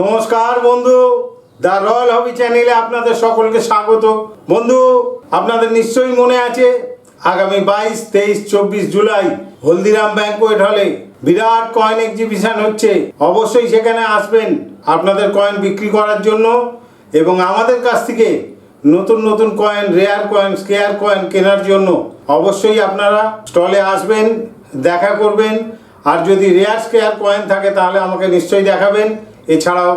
নমস্কার বন্ধু। The royal হবি চ্যানেলে আপনাদের সকলকে স্বাগত। বন্ধু, আপনাদের নিশ্চয়ই মনে আছে, আগামী বাইশ, তেইশ, চব্বিশ জুলাই হলদিরাম ব্যাংকোয়েট হলে বিরাট কয়েন এক্সিবিশন হচ্ছে। অবশ্যই সেখানে আসবেন আপনাদের কয়েন বিক্রি করার জন্য এবং আমাদের কাছ থেকে নতুন নতুন coin rare coin square coin কেনার জন্য অবশ্যই আপনারা স্টলে আসবেন, দেখা করবেন। আর যদি রেয়ার স্কেয়ার কয়েন থাকে তাহলে আমাকে নিশ্চয়ই দেখাবেন। এছাড়াও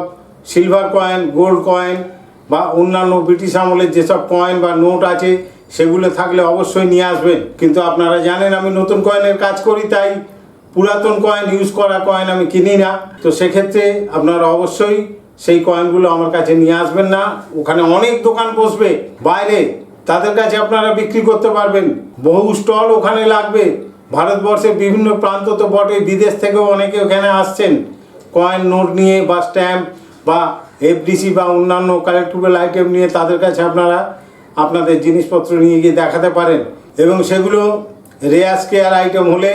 সিলভার কয়েন গোল্ড কয়েন বা অন্যান্য ব্রিটিশ আমলের যেসব কয়েন বা নোট আছে, সেগুলো থাকলে অবশ্যই নিয়ে আসবেন। কিন্তু আপনারা জানেন আমি নতুন কয়েনের কাজ করি, তাই পুরাতন কয়েন ইউজ করা কয়েন আমি কিনি না। তো সেক্ষেত্রে আপনারা অবশ্যই সেই কয়েনগুলো আমার কাছে নিয়ে আসবেন না। ওখানে অনেক দোকান বসবে। বাইরে তাদের কাছে আপনারা বিক্রি করতে পারবেন। বহু স্টল ওখানে লাগবে। ভারতবর্ষের বিভিন্ন প্রান্ত তো বটে বিদেশ থেকেও অনেকে ওখানে আসছেন। কয়েন নোট নিয়ে বা স্ট্যাম্প বা এফডিসি বা অন্যান্য কালেক্টেবল আইটেম নিয়ে তাদের কাছে আপনারা আপনাদের জিনিসপত্র নিয়ে গিয়ে দেখাতে পারেন এবং সেগুলো রেয়ার স্কেয়ার আইটেম হলে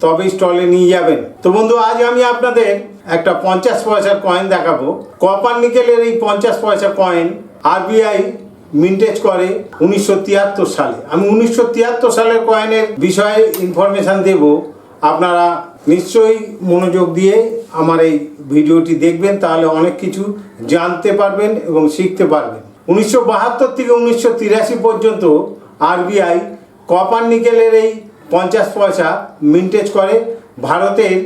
তবেই স্টলে নিয়ে যাবেন। তো বন্ধু, আজ আমি আপনাদের একটা পঞ্চাশ পয়সার কয়েন দেখাবো। কপার নিকেলের এই পঞ্চাশ পয়সা কয়েন আরবিআই মিন্টেজ করে উনিশশো তিয়াত্তর সালে। আমি উনিশশো তিয়াত্তর সালের কয়েনের বিষয়ে ইনফরমেশান দেব। আপনারা নিশ্চয়ই মনোযোগ দিয়ে আমার এই ভিডিওটি দেখবেন, তাহলে অনেক কিছু জানতে পারবেন এবং শিখতে পারবেন। উনিশশো বাহাত্তর থেকে উনিশশো তিরাশি পর্যন্ত আরবিআই কপার নিকেলের এই পঞ্চাশ পয়সা মিন্টেজ করে ভারতের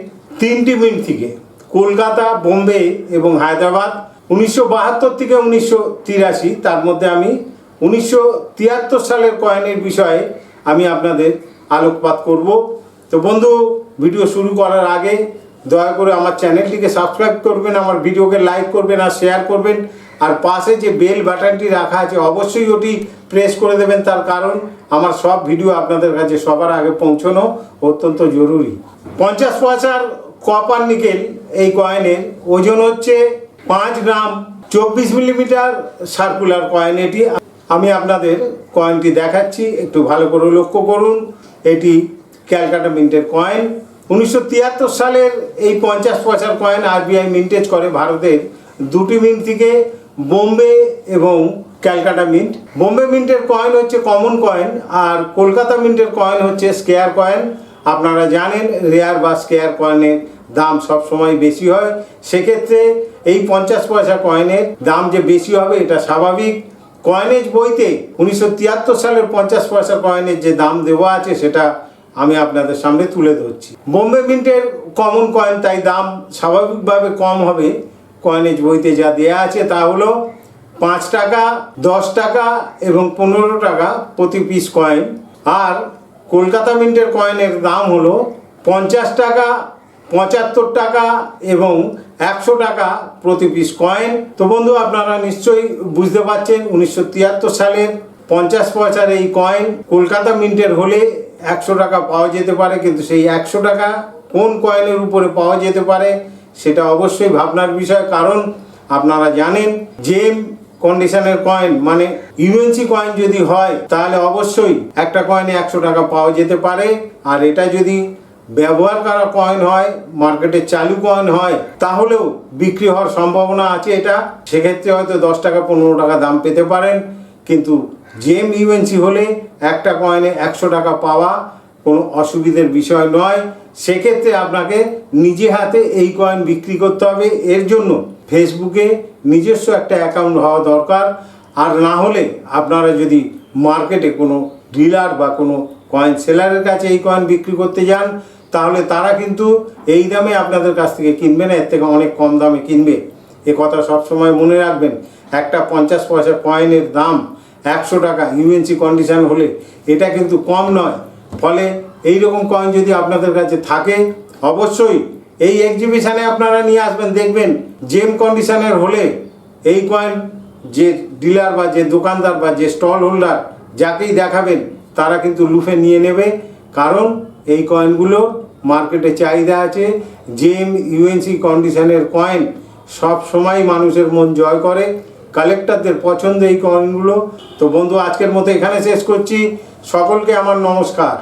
তিনটি মিন্ট থেকে। কলকাতা, বোম্বে এবং হায়দ্রাবাদ উনিশশো বাহাত্তর থেকে উনিশশো তিরাশি, তার মধ্যে আমি উনিশশো তিয়াত্তর সালের কয়েনের বিষয়ে আমি আপনাদের আলোকপাত করব। তো বন্ধু ভিডিও শুরু করার আগে দয়া করে আমার চ্যানেলটিকে সাবস্ক্রাইব করবেন, আমার ভিডিওকে লাইক করবেন আর শেয়ার করবেন। আর পাশে যে বেল বাটনটি রাখা আছে, অবশ্যই ওটি প্রেস করে দেবেন। তার কারণ আমার সব ভিডিও আপনাদের কাছে সবার আগে পৌঁছানো অত্যন্ত জরুরি। পঞ্চাশ পয়সার কপার নিকেল এই কয়েনের ওজন হচ্ছে পাঁচ গ্রাম। চব্বিশ মিলিমিটার সার্কুলার কয়েন এটি। আমি আপনাদের কয়েনটি দেখাচ্ছি, একটু ভালো করে লক্ষ্য করুন। এটি ক্যালকাটা মিন্টের কয়েন উনিশশো তিয়াত্তর সালের এই পঞ্চাশ পয়সার কয়েন আরবিআই মিন্টেজ করে ভারতের দুটি মিন্ট থেকে বোম্বে এবং ক্যালকাটা মিন্ট বোম্বে মিন্টের কয়েন হচ্ছে কমন কয়েন আর কলকাতা মিন্টের কয়েন হচ্ছে স্কেয়ার কয়েন আপনারা জানেন রেয়ার বা স্কেয়ার কয়েনের দাম সব সময় বেশি হয়। সেক্ষেত্রে এই পঞ্চাশ পয়সা কয়েনের দাম যে বেশি হবে, এটা স্বাভাবিক। কয়েনেজ বইতে উনিশশো তিয়াত্তর সালের পঞ্চাশ পয়সা কয়েনের যে দাম দেওয়া আছে, সেটা আমি আপনাদের সামনে তুলে ধরছি। বোম্বে মিন্টের কমন কয়েন তাই দাম স্বাভাবিকভাবে কম হবে। কয়েনেজ বইতে যা দেয়া আছে তা হলো পাঁচ টাকা, দশ টাকা এবং পনেরো টাকা প্রতি পিস কয়েন আর কলকাতা মিন্টের কয়েনের দাম হলো পঞ্চাশ টাকা, পঁচাত্তর টাকা এবং একশো টাকা প্রতি পিস কয়েন তো বন্ধু, আপনারা নিশ্চয়ই বুঝতে পারছেন, উনিশশো তিয়াত্তর সালের পঞ্চাশ পয়সার এই কয়েন কলকাতা মিন্টের হলে একশো টাকা পাওয়া যেতে পারে, কিন্তু সেই একশো টাকা কোন কয়েনের উপরে পাওয়া যেতে পারে, সেটা অবশ্যই ভাবনার বিষয়। কারণ আপনারা জানেন জেম কন্ডিশনের কয়েন মানে ইউএনসি কয়েন যদি হয়, তাহলে অবশ্যই একটা কয়েনে একশো টাকা পাওয়া যেতে পারে। আর এটা যদি ব্যবহার করা কয়েন হয় মার্কেটে চালু কয়েন হয়, তাহলেও বিক্রি হওয়ার সম্ভাবনা আছে এটা। সেক্ষেত্রে হয়তো দশ টাকা, পনেরো টাকা দাম পেতে পারেন। কিন্তু জেম ইউএনসি হলে একটা কয়েনে একশো টাকা পাওয়া কোনো অসুবিধের বিষয় নয়। সেক্ষেত্রে আপনাকে নিজে হাতে এই কয়েন বিক্রি করতে হবে। এর জন্য ফেসবুকে নিজস্ব একটা অ্যাকাউন্ট হওয়া দরকার। আর না হলে আপনারা যদি মার্কেটে কোনো ডিলার বা কোনো কয়েন সেলারের কাছে এই কয়েন বিক্রি করতে যান, তাহলে তারা কিন্তু এই দামে আপনাদের কাছ থেকে কিনবে না, এর থেকে অনেক কম দামে কিনবে। এ কথা সবসময় মনে রাখবেন। একটা পঞ্চাশ পয়সা কয়েনের দাম একশো টাকা ইউএনসি কন্ডিশন হলে এটা কিন্তু কম নয়। ফলে এই রকম কয়েন যদি আপনাদের কাছে থাকে, অবশ্যই এই এক্সিবিশানে আপনারা নিয়ে আসবেন। দেখবেন জেম কন্ডিশনের হলে এই কয়েন যে ডিলার বা যে দোকানদার বা যে স্টল হোল্ডার যাকেই দেখাবেন, তারা কিন্তু লুফে নিয়ে নেবে। কারণ এই কয়েনগুলো মার্কেটে চাহিদা আছে। জেম ইউএনসি কন্ডিশনের কয়েন সব সময় মানুষের মন জয় করে। কালেক্টরদের পছন্দ এই কয়েনগুলো তো বন্ধু আজকের মতো এখানে শেষ করছি। সকলকে আমার নমস্কার।